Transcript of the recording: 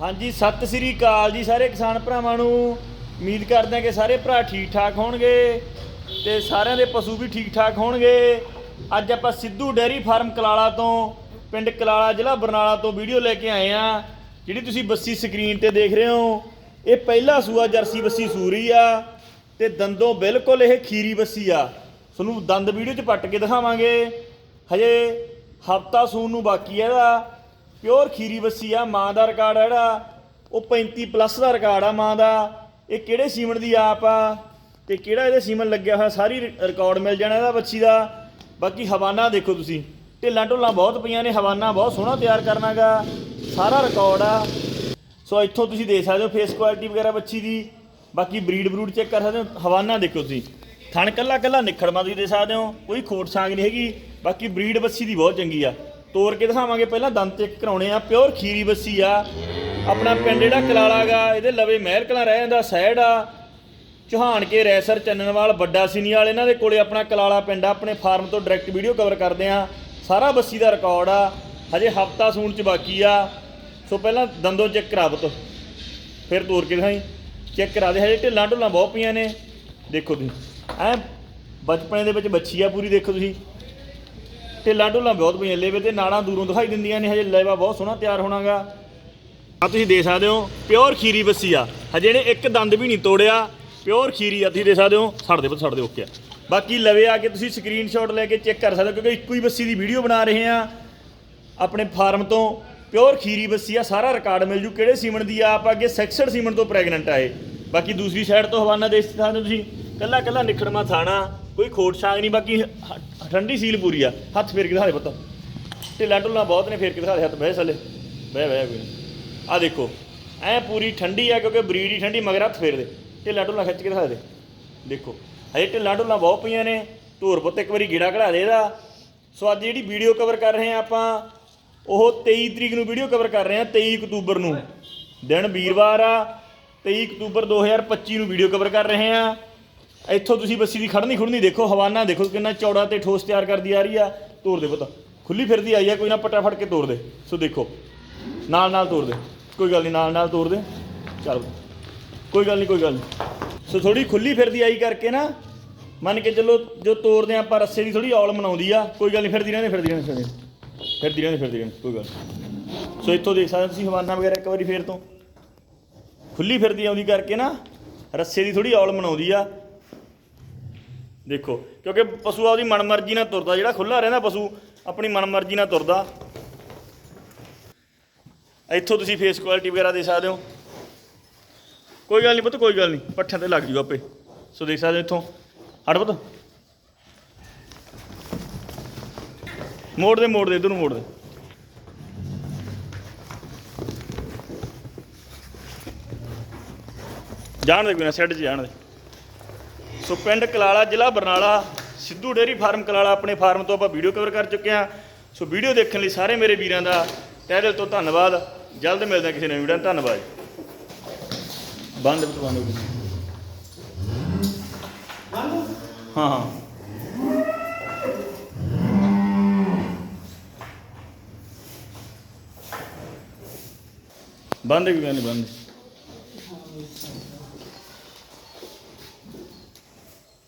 ਹਾਂਜੀ, ਸਤਿ ਸ੍ਰੀ ਅਕਾਲ ਜੀ ਸਾਰੇ ਕਿਸਾਨ ਭਰਾਵਾਂ ਨੂੰ। ਉਮੀਦ ਕਰਦੇ ਹਾਂ ਕਿ ਸਾਰੇ ਭਰਾ ਠੀਕ ਠਾਕ ਹੋਣਗੇ ਤੇ ਸਾਰਿਆਂ ਦੇ ਪਸ਼ੂ ਵੀ ਠੀਕ ਠਾਕ ਹੋਣਗੇ। ਅੱਜ ਆਪਾਂ ਸਿੱਧੂ ਡੇਅਰੀ ਫਾਰਮ ਕਲਾਲਾ ਤੋਂ, ਪਿੰਡ ਕਲਾਲਾ ਜ਼ਿਲ੍ਹਾ ਬਰਨਾਲਾ ਤੋਂ ਵੀਡੀਓ ਲੈ ਕੇ ਆਏ ਆ ਜਿਹੜੀ ਤੁਸੀਂ ਬੱਸੀ ਸਕਰੀਨ ਤੇ ਦੇਖ ਰਹੇ ਹੋ। ਇਹ ਪਹਿਲਾ ਸੂਆ ਜਰਸੀ ਬੱਸੀ ਸੂਰੀ ਆ ਤੇ ਦੰਦੋਂ ਬਿਲਕੁਲ ਇਹ ਖੀਰੀ ਬੱਸੀ ਆ। ਤੁਹਾਨੂੰ ਦੰਦ ਵੀਡੀਓ 'ਚ ਪੱਟ ਕੇ ਦਿਖਾਵਾਂਗੇ। ਹਜੇ ਹਫਤਾ ਸੂਣ ਨੂੰ ਬਾਕੀ ਹੈ ਇਹਦਾ। ਪਿਓਰ ਖੀਰੀ ਬੱਸੀ ਆ, ਮਾਂ ਦਾ ਰਿਕਾਰਡ ਆ ਜਿਹੜਾ, ਉਹ 35 ਪਲੱਸ ਦਾ ਰਿਕਾਰਡ ਆ ਮਾਂ ਦਾ। ਇਹ ਕਿਹੜੇ ਸੀਮਨ ਦੀ ਆਪ ਆ? ਤੇ ਕਿਹੜਾ ਇਹਦੇ ਸੀਮਨ ਲੱਗਿਆ ਹੋਇਆ? ਸਾਰੀ ਰਿਕਾਰਡ ਮਿਲ ਜਾਣਾ ਇਹਦਾ ਬੱਚੀ ਦਾ। ਬਾਕੀ ਹਵਾਨਾ ਦੇਖੋ ਤੁਸੀਂ। ਢਿੱਲਾਂ ਢੁੱਲਾਂ ਬਹੁਤ ਪਈਆਂ ਨੇ, ਹਵਾਨਾ ਬਹੁਤ ਸੋਹਣਾ ਤਿਆਰ ਕਰਨਾਗਾ। ਸਾਰਾ ਰਿਕਾਰਡ ਆ। ਸੋ ਇੱਥੋਂ ਤੁਸੀਂ ਦੇਖ ਸਕਦੇ ਹੋ ਫੇਸ ਕੁਆਲਿਟੀ ਵਗੈਰਾ ਬੱਚੀ ਦੀ। ਬਾਕੀ ਬਰੀਡ ਬਰੂਡ ਚੈੱਕ ਕਰ ਸਕਦੇ ਹੋ। ਹਵਾਨਾ ਦੇਖੋ ਤੁਸੀਂ। ਥਣ ਕੱਲਾ ਕੱਲਾ ਨਿਖੜਮਾ ਤੁਸੀਂ ਦੇ ਸਕਦੇ ਹੋ। ਕੋਈ ਖੋਟ ਸਾਂਗ ਨਹੀਂ ਹੈਗੀ। ਬਾਕੀ ਬਰੀਡ ਬੱਸੀ ਦੀ ਬਹੁਤ ਚੰਗੀ ਆ। ਤੋੜ ਕੇ ਦਿਖਾਵਾਂਗੇ। ਪਹਿਲਾਂ ਦੰਦ ਚੈੱਕ ਕਰਾਉਣੇ ਆ, ਪਿਓਰ ਖੀਰੀ ਬੱਸੀ ਆ। ਆਪਣਾ ਪਿੰਡ ਜਿਹੜਾ ਕਲਾਲਾ ਗਾ ਇਹਦੇ ਲਵੇ ਮਹਿਲ ਕਲਾਂ ਰਹਿ ਜਾਂਦਾ ਸਾਈਡ ਆ। ਚੌਹਾਨ ਕੇ ਰੈਸਰ ਚੰਨਨਵਾਲ, ਵੱਡਾ ਸੀਨੀਵਾਲ ਇਹਨਾਂ ਦੇ ਕੋਲੇ ਆਪਣਾ ਕਲਾਲਾ ਪਿੰਡ ਆ। ਆਪਣੇ ਫਾਰਮ ਤੋਂ ਡਾਇਰੈਕਟ ਵੀਡੀਓ ਕਵਰ ਕਰਦੇ ਆ। ਸਾਰਾ ਬੱਸੀ ਦਾ ਰਿਕਾਰਡ ਆ। ਹਜੇ ਹਫਤਾ ਸੂਣ ਚ ਬਾਕੀ ਆ। ਸੋ ਪਹਿਲਾਂ ਦੰਦੋਂ ਚੈੱਕ ਕਰਾ ਬਤ ਫਿਰ ਤੋੜ ਕੇ ਦਿਖਾਈ। ਚੈੱਕ ਕਰਾ ਦੇ। ਹਜੇ ਢਿੱਲਾਂ ਢੁੱਲਾਂ ਬਹੁਤ ਪਈਆਂ ਨੇ। ਦੇਖੋ ਤੁਸੀਂ। ਐ ਬਚਪਨੇ ਦੇ ਵਿੱਚ ਬੱਚੀ ਆ ਪੂਰੀ, ਦੇਖੋ ਤੁਸੀਂ। ਢਿੱਲਾਂ ਢੁੱਲਾਂ ਬਹੁਤ ਪਈਆਂ ਲੇਵੇ ਤੇ ਨਾੜਾਂ ਦੂਰੋਂ ਦਿਖਾਈ ਦਿੰਦੀਆਂ ਨੇ, ਹਜੇ ਲੇਵਾ ਬਹੁਤ ਸੋਹਣਾ ਤਿਆਰ ਹੋਣਾਗਾ। ਆ ਤੁਸੀਂ ਦੇਖ ਸਕਦੇ ਹੋ, ਪਿਓਰ ਖੀਰੀ ਬੱਸੀ ਆ। ਹਜੇ ਇਹਨੇ ਇੱਕ ਦੰਦ ਵੀ ਨਹੀਂ ਤੋੜਿਆ, ਪਿਓਰ ਖੀਰੀ ਆ, ਤੁਸੀਂ ਦੇਖ ਸਕਦੇ ਹੋ, ਛੱਡ ਦੇ ਪੁੱਤ, ਛੱਡ ਦੇ, ਓਕੇ ਆ। ਬਾਕੀ ਲਵੇ ਆ ਕੇ ਤੁਸੀਂ ਸਕਰੀਨਸ਼ਾਟ ਲੈ ਕੇ ਚੈੱਕ ਕਰ ਸਕਦੇ ਹੋ, ਕਿਉਂਕਿ ਇੱਕੋ ਹੀ ਬੱਸੀ ਦੀ ਵੀਡੀਓ ਬਣਾ ਰਹੇ ਆ ਆਪਣੇ ਫਾਰਮ ਤੋਂ ਪਿਓਰ ਖੀਰੀ ਬੱਸੀ ਆ, ਸਾਰਾ ਰਿਕਾਰਡ ਮਿਲ ਜੂ, ਕਿਹੜੇ ਸੀਮਨ ਦੀ ਆ, ਆਪ ਅੱਗੇ 66 ਸੀਮਨ ਤੋਂ ਪ੍ਰੈਗਨੈਂਟ ਆ ਇਹ। ਬਾਕੀ ਦੂਸਰੀ ਸਾਈਡ ਤੋਂ ਹਵਾਨਾ ਦੇ ਸਕਦੇ ਹੋ ਤੁਸੀਂ ਕੱਲਾ ਕੱਲਾ ਨਿਖੜਮਾ ਥਾਣਾ। ਕੋਈ ਖੋਟ ਛਾਂਗ ਨਹੀਂ, ਬਾਕੀ ਹ- ਠੰਡੀ ਸੀਲ ਪੂਰੀ ਆ। ਹੱਥ ਫੇਰ ਕੇ ਦਿਖਾ ਦੇ ਪੁੱਤ। ਢਿੱਲਾ ਢੁੱਲਾ ਬਹੁਤ ਨੇ, ਫੇਰ ਕੇ ਦਿਖਾ ਦੇ ਹੱਥ। ਬਹਿ ਸਲੇ, ਬਹਿ ਬਹਿ ਕੋਈ ਆ ਦੇਖੋ, ਐ ਪੂਰੀ ਠੰਡੀ ਆ ਕਿਉਂਕਿ ਬਰੀਡ ਹੀ ਠੰਡੀ, ਮਗਰ ਹੱਥ ਫੇਰ ਦੇ। ਢਿੱਲਾ ਢੁੱਲਾ ਖਿੱਚ ਕੇ ਦਿਖਾ ਦੇ। ਦੇਖੋ, ਹਜੇ ਢਿੱਲਾ ਢੁੱਲਾ ਬਹੁਤ ਪਈਆਂ ਨੇ। ਧੂਰ ਪੁੱਤ ਇੱਕ ਵਾਰੀ ਗੀੜਾ ਕਢਾ ਦੇ ਇਹਦਾ। ਸੋ ਅੱਜ ਜਿਹੜੀ ਵੀਡੀਓ ਕਵਰ ਕਰ ਰਹੇ ਆ ਆਪਾਂ, ਉਹ 23 ਤਰੀਕ ਨੂੰ ਵੀਡੀਓ ਕਵਰ ਕਰ ਰਹੇ ਆ 23 ਅਕਤੂਬਰ ਨੂੰ। ਦਿਨ ਵੀਰਵਾਰ ਆ 23 ਅਕਤੂਬਰ 2025 ਨੂੰ ਵੀਡੀਓ ਕਵਰ ਕਰ ਰਹੇ ਆ ਇੱਥੋਂ ਤੁਸੀਂ ਬੱਸੀ ਦੀ ਖੜਨੀ ਖੁੜਨੀ ਦੇਖੋ, ਹਵਾਨਾ ਦੇਖੋ ਕਿੰਨਾ ਚੌੜਾ ਤੇ ਠੋਸ ਤਿਆਰ ਕਰਦੀ ਆ ਰਹੀ ਆ। ਤੋੜ ਦੇ ਪੁੱਤ। ਖੁੱਲੀ ਫਿਰਦੀ ਆਈ ਆ, ਕੋਈ ਨਾ ਪੱਟਾ ਫੜ ਕੇ ਤੋੜ ਦੇ। ਸੋ ਦੇਖੋ, ਨਾਲ ਨਾਲ ਤੋੜ ਦੇ। ਕੋਈ ਗੱਲ ਨਹੀਂ ਨਾਲ ਨਾਲ ਤੋੜ ਦੇ। ਚੱਲ। ਕੋਈ ਗੱਲ ਨਹੀਂ ਕੋਈ ਗੱਲ ਨਹੀਂ ਸੋ ਥੋੜੀ ਖੁੱਲੀ ਫਿਰਦੀ ਆਈ ਕਰਕੇ ਨਾ, ਮੰਨ ਕੇ ਚੱਲੋ ਜੋ ਤੋੜਦੇ ਆ, ਆਪਾਂ ਰੱਸੇ ਦੀ ਥੋੜੀ ਔਲ ਮਨਾਉਂਦੀ ਆ। ਕੋਈ ਗੱਲ ਨਹੀਂ ਫਿਰਦੀ ਰਹਿੰਦੇ ਫਿਰਦੀ ਰਹਿੰਦੇ, ਫਿਰਦੀ ਫਿਰਦੀ ਰਹਿੰਦੇ ਫਿਰਦੀ ਰਹਿੰਦੇ, ਕੋਈ ਗੱਲ ਨਹੀਂ। ਸੋ ਇੱਥੋਂ ਦੇਖ ਸਕਦੇ ਤੁਸੀਂ ਹਵਾਨਾ ਵਗੈਰਾ ਇੱਕ ਵਾਰੀ ਫੇਰ ਤੋਂ। ਖੁੱਲੀ ਫਿਰਦੀ ਆਉਂਦੀ ਕਰਕੇ ਨਾ, ਰੱਸੇ ਦੀ ਥੋੜੀ ਔਲ ਮਨਾਉਂਦੀ ਆ। ਦੇਖੋ, ਕਿਉਂਕਿ ਪਸ਼ੂ ਆਪਦੀ ਮਨਮਰਜ਼ੀ ਨਾਲ ਤੁਰਦਾ, ਜਿਹੜਾ ਖੁੱਲਾ ਰਹਿੰਦਾ ਪਸ਼ੂ, ਆਪਣੀ ਮਨਮਰਜ਼ੀ ਨਾਲ ਤੁਰਦਾ। ਇੱਥੋਂ ਤੁਸੀਂ ਫੇਸ ਕੁਆਲਿਟੀ ਵਗੈਰਾ ਦੇ ਸਕਦੇ ਹੋ। ਕੋਈ ਗੱਲ ਨਹੀਂ ਪੁੱਤ, ਕੋਈ ਗੱਲ ਨਹੀਂ, ਪੱਠਿਆਂ ਤੇ ਲੱਗ ਜੂ ਆਪੇ। ਸੋ ਦੇਖ ਸਕਦੇ ਹੋ ਇੱਥੋਂ। ਹਟ ਪੁੱਤ। ਮੋੜ ਦੇ ਮੋੜ ਦੇ, ਇਧਰ ਨੂੰ ਮੋੜ ਦੇ। ਜਾਣ ਦੇ ਕੋਈ ਨਾ ਸੈੱਡ 'ਚ ਜਾਣ ਦੇ। ਸੋ ਪਿੰਡ ਕਲਾਲਾ, ਜ਼ਿਲ੍ਹਾ ਬਰਨਾਲਾ, ਸਿੱਧੂ ਡੇਅਰੀ ਫਾਰਮ ਕਲਾਲਾ ਆਪਣੇ ਫਾਰਮ ਤੋਂ ਆਪਾਂ ਵੀਡੀਓ ਕਵਰ ਕਰ ਚੁੱਕੇ ਹਾਂ। ਸੋ ਵੀਡੀਓ ਦੇਖਣ ਲਈ ਸਾਰੇ ਮੇਰੇ ਵੀਰਾਂ ਦਾ ਤਹਿ ਦਿਲ ਤੋਂ ਧੰਨਵਾਦ। ਜਲਦ ਮਿਲਦੇ ਹਾਂ ਕਿਸੇ ਨਵੀਂ ਵੀਡੀਓ ਨਾਲ। ਧੰਨਵਾਦ ਬੰਦ ਬੰਦ ਹਾਂ ਹਾਂ। ਬੰਦ ਕੋਈ ਗੱਲ ਨਹੀਂ ਬੰਦ।